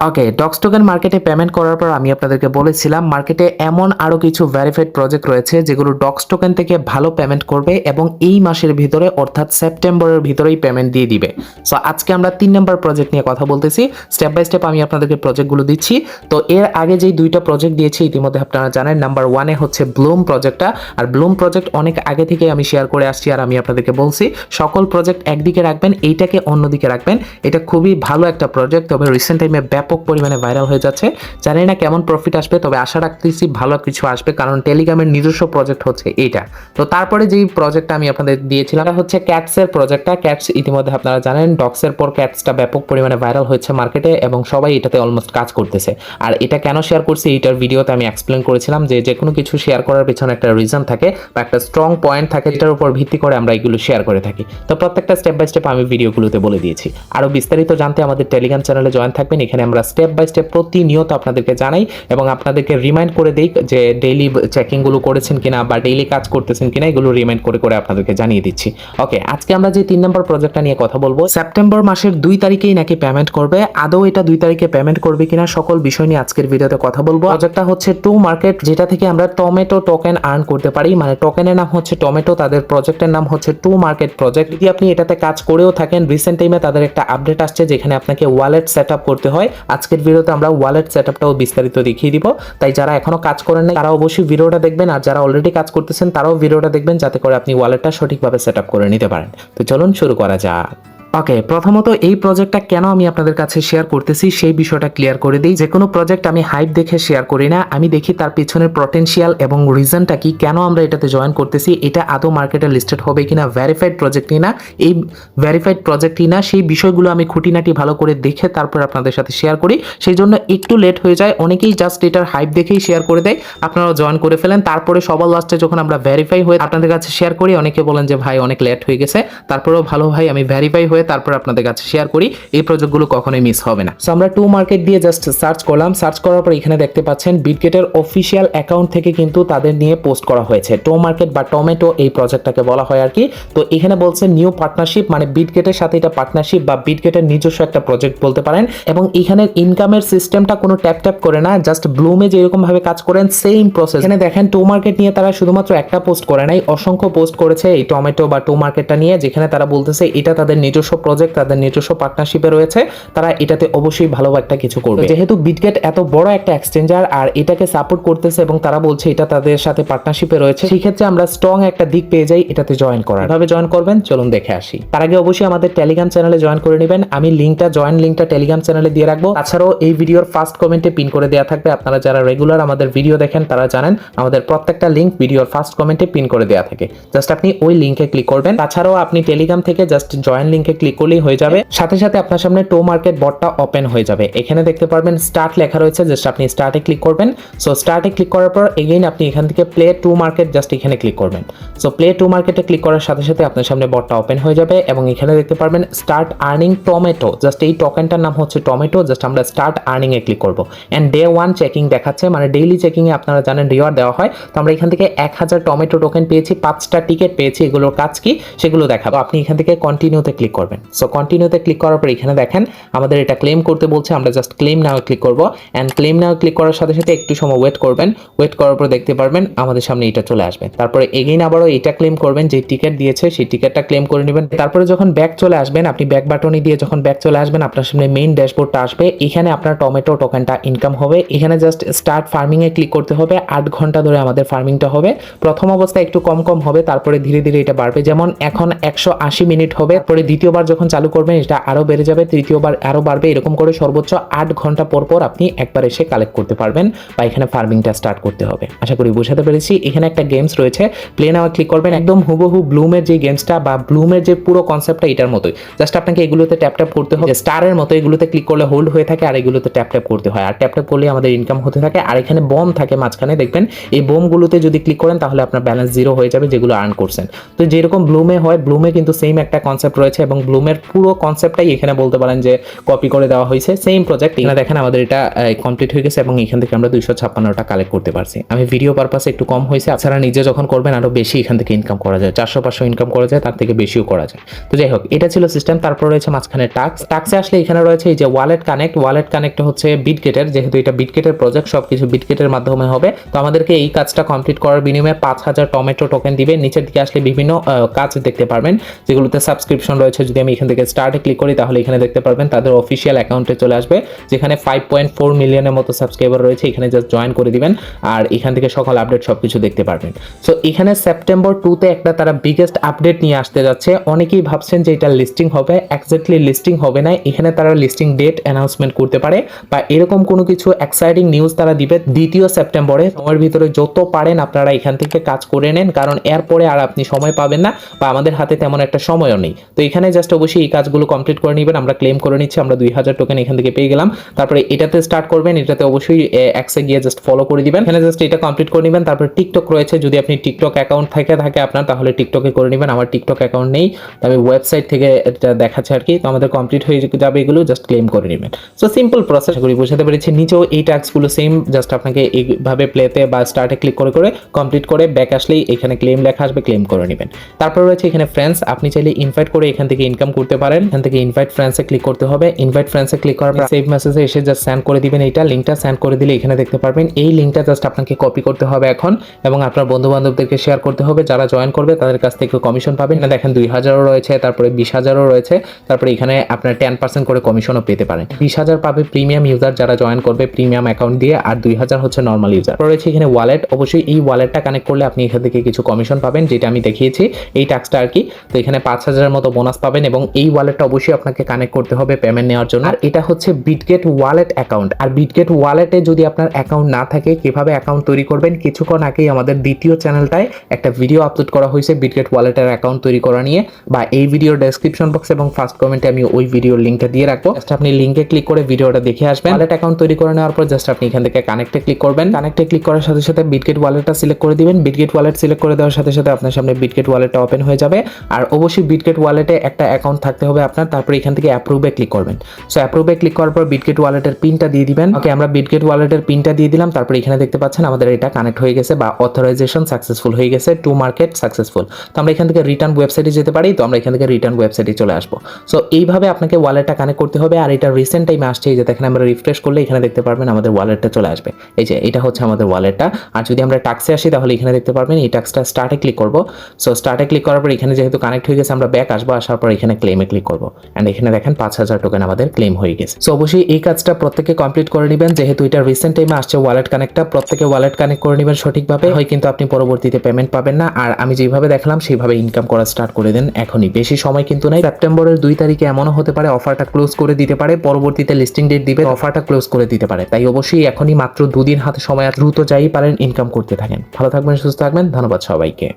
ওকে docs token মার্কেটে payment করার পর আমি আপনাদেরকে বলেছিলাম মার্কেটে এমন আরও কিছু ভেরিফাইড প্রজেক্ট রয়েছে যেগুলো ডক্স টোকেন থেকে ভালো পেমেন্ট করবে এবং এই মাসের ভিতরে অর্থাৎ সেপ্টেম্বরের ভিতরেই পেমেন্ট দিয়ে দিবে। সো আজকে আমরা তিন নম্বর প্রজেক্ট নিয়ে কথা বলতেছি। স্টেপ বাই স্টেপ আমি আপনাদেরকে প্রজেক্টগুলো দিচ্ছি। তো এর আগে যেই দুইটা প্রজেক্ট দিয়েছি, ইতিমধ্যে আপনারা জানেন নাম্বার ওয়ানে হচ্ছে ব্লুম প্রজেক্টটা আর ব্লুম প্রজেক্ট অনেক আগে থেকে আমি শেয়ার করে আসছি আর আমি আপনাদেরকে বলছি, সকল প্রজেক্ট একদিকে রাখবেন, এইটাকে অন্যদিকে রাখবেন। এটা খুবই ভালো একটা প্রজেক্ট তবে রিসেন্ট টাইমে ব্যাপক পরিমাণে ভাইরাল হয়ে যাচ্ছে। জানি না কেমন প্রফিট আসবে তবে আশা রাখতেছি ভালো কিছু আসবে কারণ টেলিগ্রামের নিজস্ব প্রজেক্ট হচ্ছে এইটা। তো তারপরে যেই প্রজেক্টটা আমি আপনাদের দিয়েছিলাম এটা হচ্ছে ক্যাটসের প্রজেক্টটা ক্যাটস ইতিমধ্যে আপনারা জানেন ডক্সের পর ক্যাটসটা ব্যাপক পরিমাণে ভাইরাল হয়েছে মার্কেটে এবং সবাই এটাতে অলমোস্ট কাজ করতেছে। আর এটা কেন শেয়ার করছি এইটার ভিডিওতে আমি এক্সপ্লেন করেছিলাম যে যে কোনো কিছু শেয়ার করার পেছনে একটা রিজন থাকে বা একটা স্ট্রং পয়েন্ট থাকে যেটার উপর ভিত্তি করে আমরা এগুলো শেয়ার করে থাকি। তো প্রত্যেকটা স্টেপ বাই স্টেপ আমি ভিডিওগুলোতে বলে দিয়েছি। আরও বিস্তারিত জানতে আমাদের টেলিগ্রাম চ্যানেলে জয়েন থাকবেন এখানে আমরা স্টেপ বাই স্টেপ প্রতিনিয়ত আপনাদেরকে জানাই এবং আপনাদেরকে রিমাইন্ড করে দিই যে ডেইলি চেকিংগুলো করেছেন কিনা বা ডেইলি কাজ করতেছেন কিনা, এগুলো রিমাইন্ড করে করে আপনাদেরকে জানিয়ে দিচ্ছি। ওকে আজকে আমরা যে তিন নম্বর প্রজেক্টটা নিয়ে কথা বলব সেপ্টেম্বর মাসের দুই তারিখেই নাকি পেমেন্ট করবে। আদৌ এটা দুই তারিখে পেমেন্ট করবে কিনা সকল বিষয় নিয়ে আজকের ভিডিওতে কথা বলব। প্রজেক্টটা হচ্ছে টু মার্কেট যেটা থেকে আমরা টমেটো টোকেন আর্ন করতে পারি। মানে টোকেনের নাম হচ্ছে টমেটো তাদের প্রজেক্টের নাম হচ্ছে টু মার্কেট প্রজেক্ট যদি আপনি এটাতে কাজ করেও থাকেন রিসেন্ট টাইমে তাদের একটা আপডেট আসছে, যেখানে আপনাকে ওয়ালেট সেট করতে হয়। আজকের ভিডিওতে আমরা ওয়ালেট সেট আপটাও বিস্তারিত দেখিয়ে দিব। তাই যারা এখনও কাজ করেন নাই, তারা অবশ্যই ভিডিওটা দেখবেন আর যারা অলরেডি কাজ করতেছেন, তারাও ভিডিওটা দেখবেন, যাতে করে আপনি ওয়ালেটটা সঠিকভাবে সেট করে নিতে পারেন। তো চলুন শুরু করা যাক। ওকে, প্রথমত এই প্রজেক্টটা কেন আমি আপনাদের কাছে শেয়ার করতেছি সেই বিষয়টা ক্লিয়ার করে দিই। যে কোনো প্রজেক্ট আমি হাইপ দেখে শেয়ার করি না, আমি দেখি তার পিছনের পটেনশিয়াল এবং রিজনটা কি, কেন আমরা এটাতে জয়েন করতেছি, এটা আদৌ মার্কেটে লিস্টেড হবে কিনা ভেরিফাইড প্রজেক্ট না এই ভেরিফাইড প্রজেক্ট না সেই বিষয়গুলো আমি খুঁটিনাটি ভালো করে দেখে তারপর আপনাদের সাথে শেয়ার করি। সেই জন্য একটু লেট হয়ে যায়, অনেকেই জাস্ট এটার হাইপ দেখেই শেয়ার করে দেয় আপনারা জয়েন করে ফেলেন। তারপরে সবার লাস্টে যখন আমরা ভেরিফাই হয়ে আপনাদের কাছে শেয়ার করি, অনেকে বলেন যে, ভাই, অনেক লেট হয়ে গেছে। তারপরেও, ভালো ভাই, আমি ভেরিফাই হয়ে তারপর আপনাদের কাছে শেয়ার করি। এই প্রজেক্টগুলো কখনোই মিস হবে না। সো আমরা টু মার্কেট দিয়ে জাস্ট সার্চ করলাম। সার্চ করার পর এখানে দেখতে পাচ্ছেন বিটগেটের অফিসিয়াল অ্যাকাউন্ট থেকে কিন্তু তাদের নিয়ে পোস্ট করা হয়েছে। টো মার্কেট বা টমেটো এই প্রজেক্টটাকে বলা হয় আর কি। তো এখানে বলছে নিউ পার্টনারশিপ মানে বিটগেটের সাথে এটা পার্টনারশিপ বা বিটগেটের নিজস্ব একটা প্রজেক্ট বলতে পারেন। এবং এখানে ইনকামের সিস্টেমটা কোনো ট্যাপ ট্যাপ করে না জাস্ট ব্লুমে যেরকম ভাবে কাজ করেন সেম প্রসেস এখানে দেখেন টো মার্কেট নিয়ে তারা শুধুমাত্র একটা পোস্ট করে নাই, অসংখ্য পোস্ট করেছে এই টমেটো বা টো মার্কেটটা নিয়ে, যেখানে তারা বলতেছে, এটা তাদের নিজস্ব প্রজেক্ট তাদের নিজস্ব পার্টনারশিপে রয়েছে তারা এটাতে অবশ্যই ভালো একটা কিছু করবে। যেহেতু বিটগেট এত বড় একটা এক্সচেঞ্জার আর এটাকে সাপোর্ট করতেছে এবং তারা বলছে এটা তাদের সাথে পার্টনারশিপে রয়েছে সেই ক্ষেত্রে আমরা স্ট্রং একটা দিক পেয়ে যাই এটাতে জয়েন করার। কীভাবে জয়েন করবেন? চলুন দেখে আসি। তার আগে অবশ্যই আমাদের টেলিগ্রাম চ্যানেলে জয়েন করে নেবেন। আমি লিঙ্কটা জয়েন লিঙ্কটা টেলিগ্রাম চ্যানেলে দিয়ে রাখব। তাছাড়াও এই ভিডিওর ফার্স্ট কমেন্টে পিন করে দেওয়া থাকবে। আপনারা যারা রেগুলার আমাদের ভিডিও দেখেন তারা জানেন আমাদের প্রত্যেকটা লিঙ্ক ভিডিওর ফার্স্ট কমেন্টে পিন করে দেওয়া থাকে। জাস্ট আপনি ওই লিঙ্কে ক্লিক করবেন। তাছাড়াও আপনি টেলিগ্রাম থেকে জাস্ট জয়েন লিঙ্কে ক্লিক করলেই হয়ে যাবে। সাথে সাথে আপনার সামনে টো মার্কেট বটটা ওপেন হয়ে যাবে। এখানে দেখতে পারবেন স্টার্ট লেখা রয়েছে জাস্ট আপনি স্টার্টে ক্লিক করবেন। সো স্টার্টে ক্লিক করার পর এগেইন আপনি এখান থেকে প্লে টু মার্কেট জাস্ট এখানে ক্লিক করবেন। সো প্লে টু মার্কেটে ক্লিক করার সাথে সাথে আপনার সামনে বটটা ওপেন হয়ে যাবে এবং এখানে দেখতে পারবেন স্টার্ট আর্নিং টমেটো জাস্ট এই টোকেনটার নাম হচ্ছে টমেটো জাস্ট আমরা স্টার্ট আর্নিং এ ক্লিক করব। অ্যান্ড ডে ওয়ান চেকিং দেখাচ্ছে মানে ডেইলি চেকিং এ আপনারা জানেন রিওয়ার্ড দেওয়া হয়। তো আমরা এখান থেকে এক হাজার টমেটো টোকেন পেয়েছি, পাঁচটা টিকিট পেয়েছি, এগুলোর কাজ কি? সেগুলো দেখাবো। আপনি এখান থেকে কন্টিনিউতে ক্লিক করবেন। সো কন্টিনিউতে ক্লিক করার পর এখানে দেখেন, আমাদের এটা ক্লেম করতে বলছে, আমরা জাস্ট ক্লেম নাও ক্লিক করব। অ্যান্ড ক্লেম নাও ক্লিক করার সাথে সাথে একটু সময় ওয়েট করবেন। ওয়েট করার পর দেখতে পারবেন, আমাদের সামনে এটা চলে আসবে। তারপরে এগেইন আবারও এটা ক্লেম করবেন, যে টিকিট দিয়েছে, সেই টিকিটটা ক্লেম করে নেবেন। তারপরে যখন ব্যাক চলে আসবেন, আপনি ব্যাক বাটনে দিয়ে যখন ব্যাক চলে আসবেন, আপনার সামনে মেইন ড্যাশবোর্ডটা আসবে। এখানে আপনার টমেটো টোকেনটা ইনকাম হবে। এখানে জাস্ট স্টার্ট ফার্মিং এ ক্লিক করতে হবে। আট ঘণ্টা ধরে আমাদের ফার্মিংটা হবে। প্রথম অবস্থায় একটু কম কম হবে, তারপরে ধীরে ধীরে এটা বাড়বে। যেমন এখন একশো আশি মিনিট হবে। পরে দ্বিতীয়বার যখন চালু করবেন, এটা আরও বেড়ে যাবে, তৃতীয়বার আরও বাড়বে, এরকম করে সর্বোচ্চ আট ঘণ্টা পর পর আপনি একবার এসে কালেক্ট করতে পারবেন বা এখানে ফার্মিংটা স্টার্ট করতে হবে। আশা করি বোঝাতে পেরেছি। এখানে একটা গেমস রয়েছে। প্লে নাও ক্লিক করবেন, একদম হুবহু ব্লুমের যে গেমসটা বা ব্লুমের যে পুরো কনসেপ্টটা এটার মতোই। জাস্ট আপনাকে এগুলোতে ট্যাপ ট্যাপ করতে হবে। স্টারের মতো এগুলোতে ক্লিক করলে হোল্ড হয়ে থাকে আর এগুলোতে ট্যাপ ট্যাপ করতে হয়। আর ট্যাপ ট্যাপ করলে আমাদের ইনকাম হতে থাকে। আর এখানে বম থাকে মাঝখানে, দেখবেন এই বোমগুলোতে যদি ক্লিক করেন, তাহলে আপনার ব্যালেন্স জিরো হয়ে যাবে, যেগুলো আর্ন করছেন। তো যেরকম ব্লুমে হয় ব্লুমে কিন্তু সেম একটা কনসেপ্ট রয়েছে এবং ব্লুমের পুরো কনসেপ্টটাই এখানে বলতে পারেন যে কপি করে দেওয়া হয়েছে। সেম প্রজেক্ট এখানে দেখেন আমাদের এটা কমপ্লিট হয়ে গেছে এবং এখান থেকে আমরা দুইশো ছাপ্পান্নটা কালেক্ট করতে পারছি। আমি ভিডিও পারপাসে একটু কম হয়েছে, আপনারা নিজে যখন করবেন আরও বেশি এখান থেকে ইনকাম করা যায়। চারশো পাঁচশো ইনকাম করা যায়, তার থেকে বেশিও করা যায়। তো যাই হোক, এটা ছিল সিস্টেম তারপর রয়েছে মাঝখানে টাক্স টাক্সে আসলে এখানে রয়েছে এই যে ওয়ালেট কানেক্ট ওয়ালেট কানেক্ট হচ্ছে বিটগেটের যেহেতু এটা বিটগেটের প্রজেক্ট সব কিছু বিটগেটের মাধ্যমে হবে। তো আমাদেরকে এই কাজটা কমপ্লিট করার বিনিময়ে পাঁচ হাজার টমেটো টোকেন দিবে। নিচের দিকে আসলে বিভিন্ন কাজ দেখতে পারবেন, যেগুলোতে সাবস্ক্রিপশন রয়েছে যদি আমি এখান থেকে স্টার্টে ক্লিক করি, তাহলে এখানে দেখতে পারবেন তাদের অফিসিয়াল অ্যাকাউন্টে চলে আসবে, যেখানে ফাইভ পয়েন্ট ফোর মিলিয়নের মতো সাবস্ক্রাইবার রয়েছে, এখানে জাস্ট জয়েন করে দিবেন আর এখান থেকে সকল আপডেট সব কিছু দেখতে পারবেন। সো এখানে সেপ্টেম্বর টুতে একটা তারা বিগেস্ট আপডেট নিয়ে আসতে যাচ্ছে। অনেকেই ভাবছেন যে এটা লিস্টিং হবে এক্স্যাক্টলি লিস্টিং হবে না, এখানে তারা লিস্টিং ডেট অ্যানাউন্সমেন্ট করতে পারে বা এরকম কোনো কিছু এক্সাইটিং নিউজ তারা দিবে দ্বিতীয় সেপ্টেম্বরে সময়ের ভিতরে যত পারেন আপনারা এখান থেকে কাজ করে নেন, কারণ এরপরে আর আপনি সময় পাবেন না বা আমাদের হাতে তেমন একটা সময়ও নেই। তো এখানে জাস্ট অবশ্যই এই কাজগুলো কমপ্লিট করে নেবেন। আমরা ক্লেম করে নিচ্ছি, আমরা দুই হাজার টোকেন এখান থেকে পেয়ে গেলাম। তারপরে এটাতে স্টার্ট করবেন, এটাতে অবশ্যই অ্যাক্সে গিয়ে জাস্ট ফলো করে দিবেন। এখানে জাস্ট এটা কমপ্লিট করে নেবেন। তারপরে টিকটক রয়েছে, যদি আপনি টিকটক অ্যাকাউন্ট থেকে থাকে আপনার, তাহলে টিকটকে করে নেবেন। আমার টিকটক অ্যাকাউন্ট নেই। আমি ওয়েবসাইট থেকে এটা দেখাচ্ছে আর কি। তো আমাদের কমপ্লিট হয়ে যাবে এগুলো জাস্ট ক্লেম করে নেবেন। সো সিম্পল প্রসেস করি বুঝাতে পেরেছি। নিচেও এই ট্যাক্সগুলো সেম জাস্ট আপনাকে এইভাবে প্লেতে বা স্টার্টে ক্লিক করে করে কমপ্লিট করে ব্যাক আসলেই এখানে ক্লেম লেখা আসবে ক্লেম করে নেবেন। তারপর রয়েছে এখানে ফ্রেন্ডস আপনি চাইলে ইনভাইট করে এখান থেকে ইনকাম করতে পারেন এখান থেকে ইনভাইট ফ্রেন্ডসে ক্লিক করতে হবে। ইনভাইট ফ্রেন্ডসে ক্লিক করার পর সেভ মেসেজে এসে জাস্ট সেন্ড করে দিবেন এইটা। লিঙ্কটা সেন্ড করে দিলে এখানে দেখতে পারবেন। এই লিঙ্কটা জাস্ট আপনাকে কপি করতে হবে এখন এবং আপনার বন্ধু বান্ধবদেরকে শেয়ার করতে হবে। যারা জয়েন করবে তাদের কাছ থেকে কমিশন পাবেন। না দেখেন দুই হাজারও রয়েছে তারপরে বিশ হাজারও রয়েছে। তারপরে এখানে আপনার টেন পার্সেন্ট করে কমিশনও পেতে পারেন। বিশ হাজার পাবে প্রিমিয়াম ইউজার যারা জয়েন করবে প্রিমিয়াম অ্যাকাউন্ট দিয়ে আর দুই হাজার হচ্ছে নর্মাল ইউজার রয়েছে এখানে ওয়ালেট অবশ্যই এই ওয়ালেটটা কানেক্ট করলে আপনি এখান থেকে কিছু কমিশন পাবেন যেটা আমি দেখিয়েছি। এই টাক্সটা আর কি। তো এখানে পাঁচ হাজারের মতো বোনাস পাবেন। এবং এই ওয়ালেটটা অবশ্যই আপনাকে কানেক্ট করতে হবে পেমেন্ট নেওয়ার জন্য। আর এটা হচ্ছে বিটগেট ওয়ালেট অ্যাকাউন্ট আর বিটগেট ওয়ালেটে যদি আপনার অ্যাকাউন্ট না থাকে, কীভাবে অ্যাকাউন্ট তৈরি করবেন? কিছুক্ষণ আগেই আমাদের দ্বিতীয় চ্যানেলটায় একটা ভিডিও আপলোড করা হয়েছে বিটগেট ওয়ালেটের অ্যাকাউন্ট তৈরি করা নিয়ে। বা এই ভিডিওর ডেসক্রিপশন বক্স এবং ফার্স্ট কমেন্টে আমি ওই ভিডিওর লিঙ্কটা দিয়ে রাখব। জাস্ট আপনি লিঙ্কে ক্লিক করে ভিডিওটা দেখে আসবেন। ওয়ালেট অ্যাকাউন্ট তৈরি করে নেওয়ার পর জাস্ট আপনি এখান থেকে কানেক্টে ক্লিক করবেন। কানেক্টে ক্লিক করার সাথে সাথে বিটগেট ওয়ালেটটা সিলেক্ট করে দিবেন। বিটগেট ওয়ালেট সিলেক্ট করে দেওয়ার সাথে সাথে আপনার সামনে বিটগেট ওয়ালেটটা ওপেন হয়ে যাবে। আর অবশ্যই বিটগেট ওয়ালেটে একটা অ্যাকাউন্ট থাকতে হবে আপনার, তারপরে এখান থেকে অ্যাপ্রুভে ক্লিক করবেন। সো অ্যাপ্রুভে ক্লিক করার পর বিটগেট ওয়ালেটের পিনটা দিয়ে দিবেন। ওকে আমরা বিটগেট ওয়ালেটের পিনটা দিয়ে দিলাম, তারপরে এখানে দেখতে পাচ্ছেন আমাদের এটা কানেক্ট হয়ে গেছে বা অথরাইজেশন সাকসেসফুল হয়ে গেছে টু মার্কেট সাকসেসফুল তো আমরা এখান থেকে রিটার্ন ওয়েবসাইটে যেতে পারি, তো আমরা এখান থেকে রিটার্ন ওয়েবসাইটে চলে আসব। সো এইভাবে আপনাকে ওয়ালেটটা কানেক্ট করতে হবে, আর এটা রিসেন্ট টাইমে আসছে, এই যে দেখেন আমরা রিফ্রেশ করলে এখানে দেখতে পারবেন আমাদের ওয়ালেটটা চলে আসবে। এই যে, এটা হচ্ছে আমাদের ওয়ালেটটা আর যদি আমরা টাক্সে আসি, তাহলে এখানে দেখতে পারবেন এই টাক্সটা স্টার্টে ক্লিক করব। সো স্টার্টে ক্লিক করার পর এখানে যেহেতু কানেক্ট হয়ে গেছে, আমরা ব্যাক আসব, আসার পর এখানে ক্লেমে ক্লিক করব। অ্যান্ড এখানে দেখেন পাঁচ হাজার টোকেন আমাদের ক্লেম হয়ে গেছে। সো অবশ্যই এই কাজটা প্রত্যেকে কমপ্লিট করে নেবেন। যেহেতু এটা রিসেন্ট টাইমে আসছে ওয়ালেট কানেক্টটা প্রত্যেকে ওয়ালেট কানেক্ট করে নেবেন সঠিকভাবে। হয় কিন্তু আপনি পরবর্তীতে পেমেন্ট পাবেন না। আর আমি যেভাবে দেখলাম, সেইভাবে ইনকাম করা স্টার্ট করে দেন এখনই। বেশি সময় কিন্তু নাই। সেপ্টেম্বরের দুই তারিখে এমনও হতে পারে অফারটা ক্লোজ করে দিতে পারে। পরবর্তীতে লিস্টিং ডেট দিবে অফারটা ক্লোজ করে দিতে পারে। তাই অবশ্যই এখনই মাত্র দুদিন হাতে সময় দ্রুত যাই পারেন ইনকাম করতে থাকেন। ভালো থাকবেন, সুস্থ থাকবেন। ধন্যবাদ সবাইকে।